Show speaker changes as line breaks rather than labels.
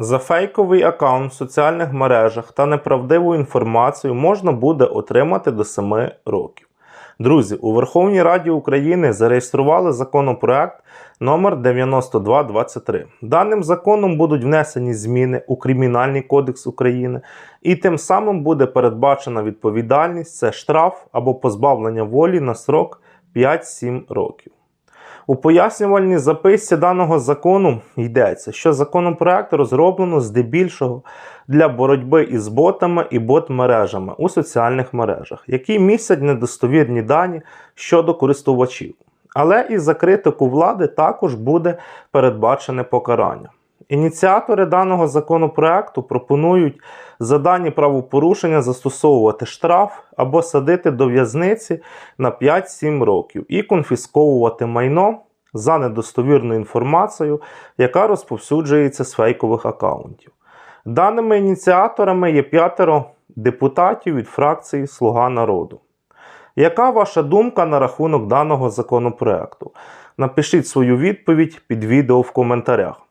За фейковий аккаунт в соціальних мережах та неправдиву інформацію можна буде отримати до 7 років. Друзі, у Верховній Раді України зареєстрували законопроект номер 9223. Даним законом будуть внесені зміни у Кримінальний кодекс України, і тим самим буде передбачена відповідальність це штраф або позбавлення волі на срок 5-7 років. У пояснювальній записці даного закону йдеться, що законопроект розроблено здебільшого для боротьби із ботами і бот-мережами у соціальних мережах, які містять недостовірні дані щодо користувачів. Але і за критику влади також буде передбачене покарання. Ініціатори даного законопроекту пропонують за дані правопорушення застосовувати штраф або садити до в'язниці на 5-7 років і конфісковувати майно за недостовірною інформацією, яка розповсюджується з фейкових аккаунтів. Даними ініціаторами є п'ятеро депутатів від фракції Слуга народу. Яка ваша думка на рахунок даного законопроекту? Напишіть свою відповідь під відео в коментарях.